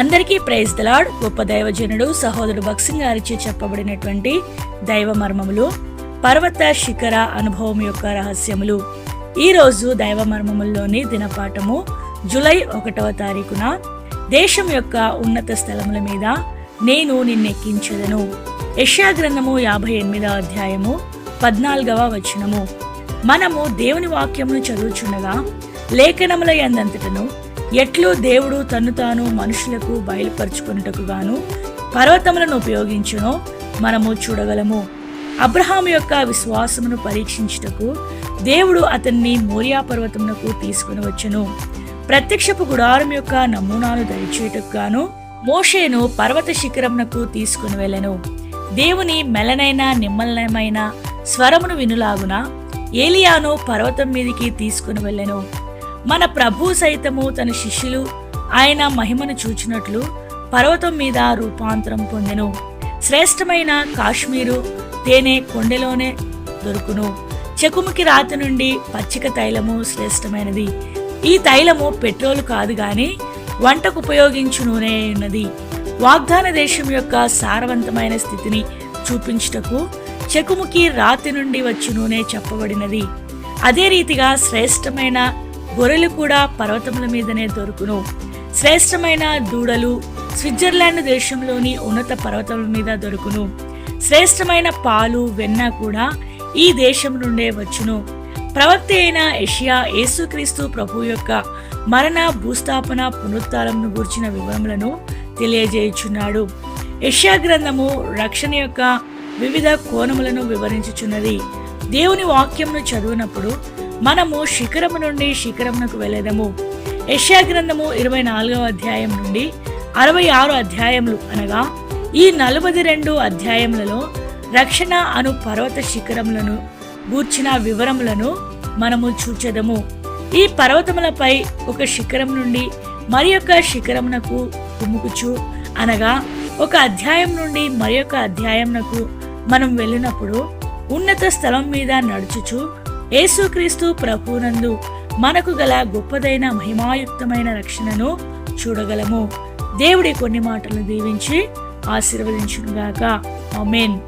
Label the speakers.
Speaker 1: అందరికీ praise the Lord గొప్ప దైవజనుడు సహోదరుడు భక్సింగ్ గారిచే చెప్పబడినటువంటి దైవ మర్మములు పర్వత శిఖర అనుభవం యొక్క రహస్యములు. ఈ రోజు దైవ మర్మముల్లోని దినపాఠము జూలై ఒకటవ తారీఖున దేశం యొక్క ఉన్నత స్థలముల మీద నేను నిన్నెక్కించదను. యష్యా గ్రంథము యాభై ఎనిమిదవ అధ్యాయము పద్నాలుగవ వచనము. మనము దేవుని వాక్యమును చదువుచుండగా లేఖనముల ఎందంతటను ఎట్లు దేవుడు తను తాను మనుషులకు బయలుపరుచుకున్నటకు గాను పర్వతములను ఉపయోగించునో మనము చూడగలము. అబ్రహాం యొక్క విశ్వాసమును పరీక్షించుటకు దేవుడు అతన్ని మోరియా పర్వతమునకు తీసుకుని వచ్చును. ప్రత్యక్షపు గుడారం యొక్క నమూనాలు దయచేయటకు గాను మోషేను పర్వత శిఖరమునకు తీసుకుని వెళ్ళెను. దేవుని మెలనైన నిమ్మలమైన స్వరమును వినులాగున ఏలియాను పర్వతం మీదికి తీసుకుని వెళ్ళెను. మన ప్రభు సైతము తన శిష్యులు ఆయన మహిమను చూచినట్లు పర్వతం మీద రూపాంతరం పొందెను. శ్రేష్టమైన కాశ్మీరు తేనె కొండలోనే దొరుకును. చెకుముకి రాతి నుండి పచ్చిక తైలము శ్రేష్టమైనది. ఈ తైలము పెట్రోల్ కాదు గాని వంటకు ఉపయోగించు నూనె ఉన్నది. వాగ్దాన దేశం యొక్క సారవంతమైన స్థితిని చూపించుటకు చెకుముకి రాతి నుండి వచ్చి నూనె చెప్పబడినది. అదే రీతిగా శ్రేష్టమైన గొర్రెలు కూడా పర్వతముల మీదనే దొరుకును. శ్రేష్టమైన దూడలు స్విట్జర్లాండ్ దేశంలోని ఉన్నత పర్వతముల మీద దొరుకును. శ్రేష్టమైన పాలు వెన్న కూడా ఈ దేశం నుండే వచ్చును. ప్రవక్త అయిన ఏషియా యేసుక్రీస్తు ప్రభు యొక్క మరణ భూస్థాపన పునరుత్థానంను గూర్చిన వివరములను తెలియజేయుచున్నాడు. యష్యా గ్రంథము రక్షణ యొక్క వివిధ కోణములను వివరించుచున్నది. దేవుని వాక్యంను చదివినప్పుడు మనము శిఖరము నుండి శిఖరమునకు వెళ్ళదము. యెషయా గ్రంథము ఇరవై నాలుగవ అధ్యాయం నుండి అరవై ఆరు అధ్యాయములు అనగా ఈ నలభై రెండు అధ్యాయములలో రక్షణ అను పర్వత శిఖరములను గూర్చిన వివరములను మనము చూచెదము. ఈ పర్వతములపై ఒక శిఖరం నుండి మరి యొక్క శిఖరమునకు కుమ్ముకుచు అనగా ఒక అధ్యాయం నుండి మరి యొక్క అధ్యాయంనకు మనం వెళ్ళినప్పుడు ఉన్నత స్థలం మీద నడుచుచు యేసుక్రీస్తు ప్రభునందు మనకు గల గొప్పదైన మహిమాయుక్తమైన రక్షణను చూడగలము. దేవుడి కొన్ని మాటలు దీవించి ఆశీర్వదించునుగాక. ఆమెన్.